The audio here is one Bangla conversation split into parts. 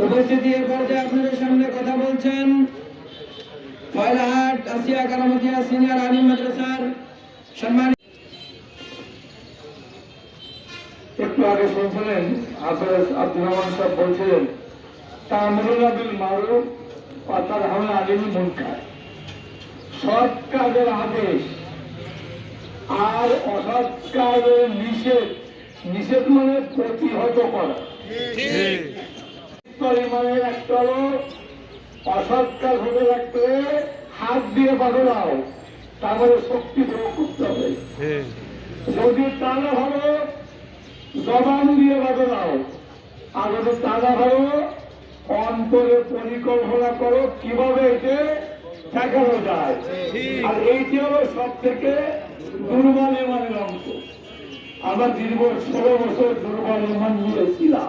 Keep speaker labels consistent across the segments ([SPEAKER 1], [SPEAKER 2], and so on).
[SPEAKER 1] উপস্থিতি এ পর্যায়ে আপনাদের সামনে কথা বলছেন ফয়লাহাট আসিয়া কারামতিয়া সিনিয়র আলিম মাদ্রাসার সম্মানিত
[SPEAKER 2] একটু আগে শুনছিলেন হাফেজ আব্দুর রহমান সাহেব বলছিলেন তামরুল বিল মারুফ পাতার হামে আলিম মুনকার। সৎ কাজের আদেশ আর অসৎ কাজের নিষেধ নিষেধ মানে প্রতিহত করা। হলো অসৎ কাজ হতে লাগলে হাত দিয়ে বাধা দাও। তারপরে শক্তি প্রয়োগ করতে হবে। যদি তা না ভালো জবান দিয়ে বাধা দাও। আর যদি তা না ভালো অন্তরে পরিকল্পনা করো কীভাবে একে ঠেকানো যায়। আর এইটি হলো সব থেকে দুর্বল ইমানের অংশ। আমরা দীর্ঘ ষোলো বছর দুর্বল ইমান নিয়েছিলাম।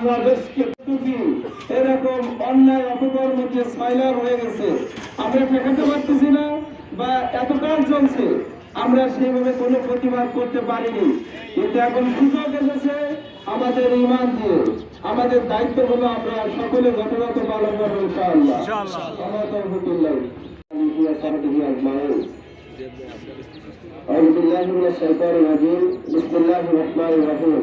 [SPEAKER 2] বাংলাদেশকে
[SPEAKER 1] টুপি এরকম অন্যায় অপকর্ম যে সাইলার হয়ে গেছে আমরা ঠেকাতে পারতেছি না বা এত কাজ চলছে আমরা সেইভাবে কোনো প্রতিবাদ করতে পারিনি কিন্তু এখন সুযোগ এসেছে আমাদের ইমান দিয়ে আমাদের দায়িত্ব হলো আমরা সকলে যথাযথ পালন করবো ইনশাআল্লাহ
[SPEAKER 3] ইনশাআল্লাহ।
[SPEAKER 1] আমার তৌফিকুল্লাহ। أعوذ بالله من الشيطان الرجيم بسم الله الرحمن الرحيم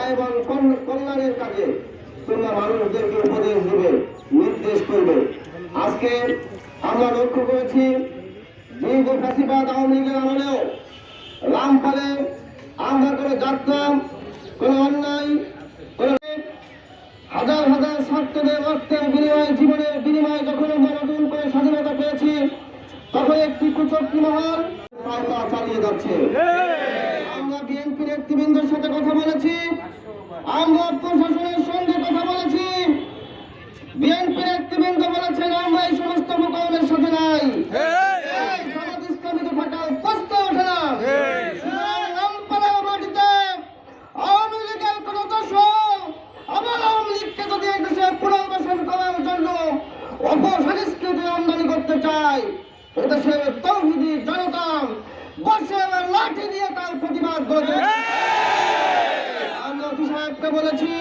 [SPEAKER 1] ন্যায় এবং কল- কল্যাণের কাজে তোমরা মানুষদেরকে উপদেশ দিবে, নির্দেশ করবে। আজকে আমরা লক্ষ্য করেছি, দীর্ঘ ফাঁসিবাদ আওয়ামী লীগের আমলেও রামপালে আমরা করে যাত্রাম কোনো অন্যায় হাজার হাজার ছাত্রদের রক্তের বিনিময়ে, জীবনের বিনিময়ে যখন আমরা নতুন করে স্বাধীনতা পেয়েছি, তখন একটি কুচক্রি মহল চালিয়ে যাচ্ছে। আমরা বিএনপি নেতৃবৃন্দের সাথে কথা বলেছি। আমরা প্রশাসনের সঙ্গে কথা বলেছি। বিএনপি নেতৃবৃন্দ বলেছেন, আমরা এই সমস্ত মোকাবেলের সাথে নাই। আমদানি করতে তৌহিদি জনতা বসে লাঠি দিয়ে তার প্রতিবাদ করে বলেছি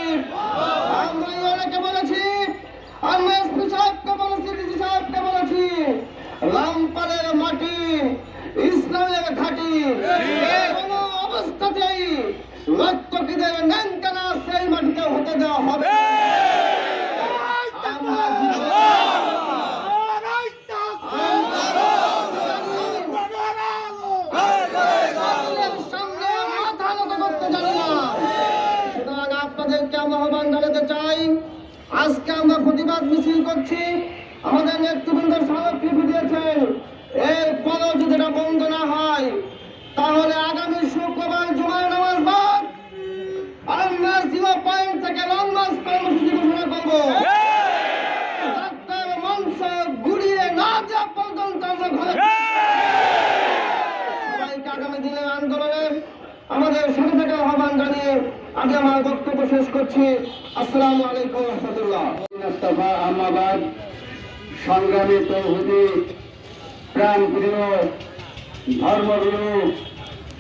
[SPEAKER 1] আমরা ইউএনএকে বলেছি আমরা এসপি সাহেবকে বলেছি ডিসি সাহেবকে বলেছি রামপালের মাটি ইসলামের ঘাটি কোন অবস্থাতেই রক্তকীদের ন্যাংকানা সেই মাটিতে হতে দেওয়া হবে আমরা জীবনের সামনে মাথা নত করতে জানি না সুতরাং আপনাদেরকে আমরা আহ্বান জানাতে চাই আজকে আমরা প্রতিবাদ মিছিল করছি। আমাদের নেতৃবৃন্দ স্মারকলিপি দিয়েছেন এরপরেও যদি এটা বন্ধ না হয়, তাহলে আগামী শুক্রবার জুমার নামাজ বাদ। আমরা জিরো পয়েন্ট থেকে লং মার্চ কর্মসূচি ঘোষণা করব। না পর্যন্ত আমরা আগামী দিনের আন্দোলনে আমাদের সাথে থেকে আহ্বান জানিয়ে আগে আমার বক্তব্য শেষ করছি। আসসালামু আলাইকুম রহমতুল্লাহ। মুস্তাফা আহমাবাদ, সংগ্রামী তৌহুদি প্রাণ প্রিয় ধর্মগুরু,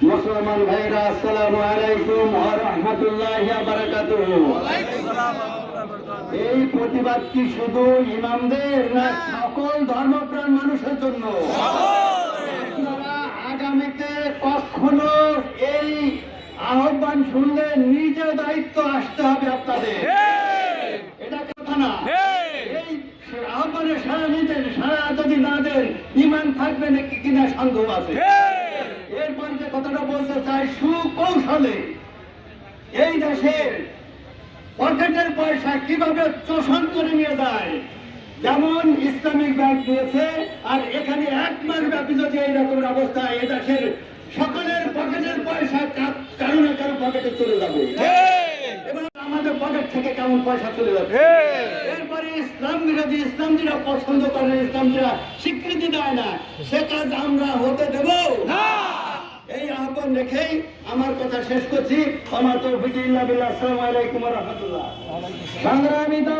[SPEAKER 1] মুসলমান ভাইরা, আসসালামু আলাইকুম রাহমাতুল্লাহি ওয়া বারাকাতুহু। এই প্রতিবাদ কি শুধু ইমামদের না সকল ধর্মপ্রাণ মানুষের জন্য আপনারা আগামীতে কখনো এই আহ্বান
[SPEAKER 4] আহ্বান শুনলে নিজে দায়িত্ব আসতে হবে আপনাদের। এটা কথা না। এই সারা নিতে সারা যদি না দেন ইমান থাকবে নাকি কিনা সন্দেহ আছে। এরপর যে কথাটা বলতে চাই সুকৌশলে এই দেশের পকেটের পয়সা কীভাবে চোষণ করে নিয়ে যায় যেমন ইসলামিক ব্যাংক দিয়েছে আর এখানে এক মাস ব্যাপী যদি এইরকম অবস্থা এ দেশের সকলের পকেটের পয়সা পকেটে চলে যাবে। আমাদের পকেট থেকে কেমন পয়সা চলে যাবে? এরপরে ইসলাম বিরোধী ইসলাম যারা পছন্দ করে ইসলাম যারা স্বীকৃতি দেয় না। সে কাজ আমরা হতে দেব। এই আহ্বান রেখেই আমার কথা শেষ করছি। আমার তো আসসালামু আলাইকুম রহমতুল্লাহ। সংগ্রামী তো